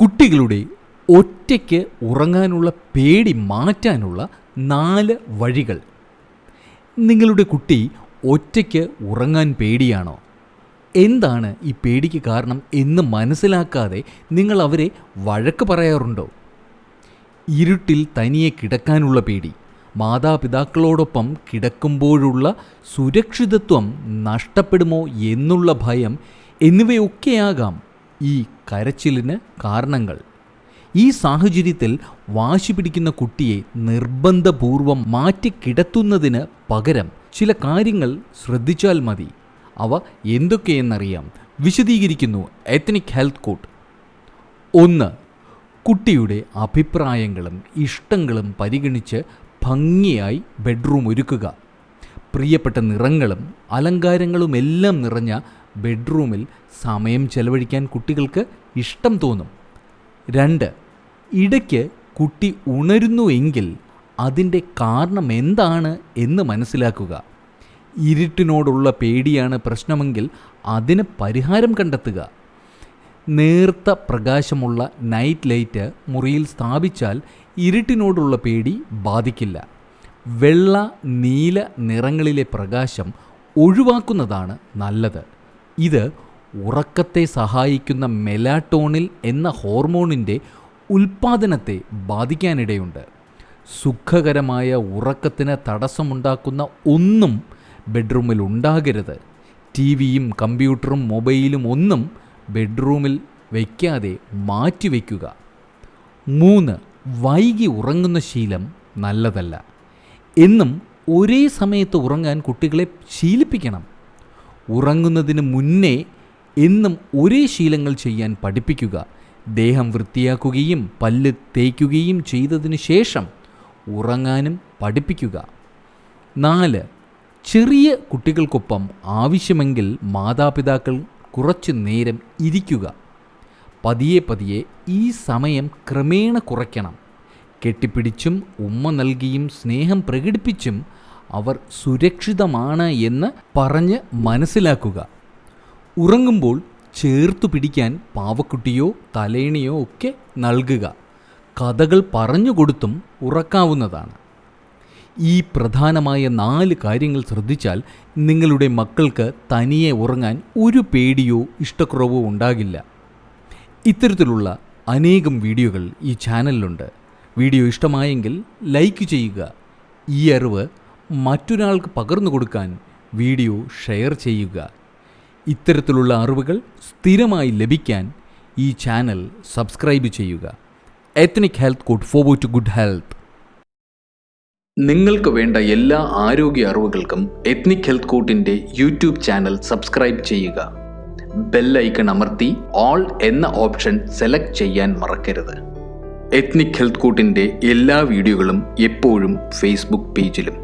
കുട്ടികളുടെ ഒറ്റയ്ക്ക് ഉറങ്ങാനുള്ള പേടി മാറ്റാനുള്ള നാല് വഴികൾ. നിങ്ങളുടെ കുട്ടി ഒറ്റയ്ക്ക് ഉറങ്ങാൻ പേടിയാണോ? എന്താണ് ഈ പേടിക്ക് കാരണം എന്ന് മനസ്സിലാക്കാതെ നിങ്ങൾ അവരെ വഴക്ക് പറയാറുണ്ടോ? ഇരുട്ടിൽ തനിയെ കിടക്കാനുള്ള പേടി മാതാപിതാക്കളോടൊപ്പം കിടക്കുമ്പോഴുള്ള സുരക്ഷിതത്വം നഷ്ടപ്പെടുമോ എന്നുള്ള ഭയം എന്നിവയൊക്കെയാകാം ഈ കരച്ചിലിന് കാരണങ്ങൾ. ഈ സാഹചര്യത്തിൽ വാശി പിടിക്കുന്ന കുട്ടിയെ നിർബന്ധപൂർവം മാറ്റിക്കിടത്തുന്നതിന് പകരം ചില കാര്യങ്ങൾ ശ്രദ്ധിച്ചാൽ മതി. അവ എന്തൊക്കെയെന്നറിയാം. വിശദീകരിക്കുന്നു എത്നിക് ഹെൽത്ത് കോട്ട് ഒന്ന് കുട്ടിയുടെ അഭിപ്രായങ്ങളും ഇഷ്ടങ്ങളും പരിഗണിച്ച് ഭംഗിയായി ബെഡ്റൂം ഒരുക്കുക. പ്രിയപ്പെട്ട നിറങ്ങളും അലങ്കാരങ്ങളുമെല്ലാം നിറഞ്ഞ ബെഡ്റൂമിൽ സമയം ചെലവഴിക്കാൻ കുട്ടികൾക്ക് ഇഷ്ടം തോന്നും. രണ്ട് ഇടയ്ക്ക് കുട്ടി ഉണരുന്നുവെങ്കിൽ അതിന്റെ കാരണം എന്താണ് എന്ന് മനസ്സിലാക്കുക. ഇരുട്ടിനോടുള്ള പേടിയാണ് പ്രശ്നമെങ്കിൽ അതിന് പരിഹാരം കണ്ടെത്തുക. നേർത്ത പ്രകാശമുള്ള നൈറ്റ് ലൈറ്റ് മുറിയിൽ സ്ഥാപിച്ചാൽ ഇരുട്ടിനോടുള്ള പേടി ബാധിക്കില്ല. വെള്ള നീല നിറങ്ങളിലെ പ്രകാശം ഒഴിവാക്കുന്നതാണ് നല്ലത്. ഇത് ഉറക്കത്തെ സഹായിക്കുന്ന മെലാട്ടോണിൽ എന്ന ഹോർമോണിന്റെ ഉൽപ്പാദനത്തെ ബാധിക്കാനിടയുണ്ട്. സുഖകരമായ ഉറക്കത്തിന് തടസ്സമുണ്ടാക്കുന്ന ഒന്നും ബെഡ്റൂമിൽ ഉണ്ടാകരുത്. ടി വിയും കമ്പ്യൂട്ടറും മൊബൈലും ഒന്നും ബെഡ്റൂമിൽ വയ്ക്കാതെ മാറ്റിവെക്കുക മൂന്ന് വൈകി ഉറങ്ങുന്ന ശീലം നല്ലതല്ല. എന്നും ഒരേ സമയത്ത് ഉറങ്ങാൻ കുട്ടികളെ ശീലിപ്പിക്കണം. ഉറങ്ങുന്നതിന് മുന്നേ എന്നും ഒരേ ശീലങ്ങൾ ചെയ്യാൻ പഠിപ്പിക്കുക. ദേഹം വൃത്തിയാക്കുകയും പല്ല് തേയ്ക്കുകയും ചെയ്തതിന് ശേഷം ഉറങ്ങാനും പഠിപ്പിക്കുക. നാല് ചെറിയ കുട്ടികൾക്കൊപ്പം ആവശ്യമെങ്കിൽ മാതാപിതാക്കൾ കുറച്ചു നേരം ഇരിക്കുക. പതിയെ പതിയെ ഈ സമയം ക്രമേണ കുറയ്ക്കണം. കെട്ടിപ്പിടിച്ചും ഉമ്മ നൽകിയും സ്നേഹം പ്രകടിപ്പിച്ചും അവർ സുരക്ഷിതമാണ് എന്ന് പറഞ്ഞ് മനസ്സിലാക്കുക. ഉറങ്ങുമ്പോൾ ചേർത്തു പിടിക്കാൻ പാവക്കുട്ടിയോ തലേണിയോ ഒക്കെ നൽകുക. കഥകൾ പറഞ്ഞു കൊടുത്തും ഉറക്കാവുന്നതാണ്. ഈ പ്രധാനമായ നാല് കാര്യങ്ങൾ ശ്രദ്ധിച്ചാൽ നിങ്ങളുടെ മക്കൾക്ക് തനിയെ ഉറങ്ങാൻ ഒരു പേടിയോ ഇഷ്ടക്കുറവോ ഉണ്ടാകില്ല. ഇത്തരത്തിലുള്ള അനേകം വീഡിയോകൾ ഈ ചാനലിലുണ്ട്. വീഡിയോ ഇഷ്ടമായെങ്കിൽ ലൈക്ക് ചെയ്യുക. ഈ അറിവ് മറ്റൊരാൾക്ക് പകർന്നു കൊടുക്കാൻ വീഡിയോ ഷെയർ ചെയ്യുക. ഇത്തരത്തിലുള്ള അറിവുകൾ സ്ഥിരമായി ലഭിക്കാൻ ഈ ചാനൽ സബ്സ്ക്രൈബ് ചെയ്യുക. Ethnic health code for to good health നിങ്ങൾക്ക് വേണ്ട എല്ലാ ആരോഗ്യ അറിവുകൾക്കും എത്നിക് ഹെൽത്ത് കോട്ടിന്റെ യൂട്യൂബ് ചാനൽ സബ്സ്ക്രൈബ് ചെയ്യുക. ബെല്ലൈക്കൺ അമർത്തി ഓൾ എന്ന ഓപ്ഷൻ സെലക്ട് ചെയ്യാൻ മറക്കരുത്. എത്നിക് ഹെൽത്ത് കോട്ടിന്റെ എല്ലാ വീഡിയോകളും എപ്പോഴും ഫേസ്ബുക്ക് പേജിലും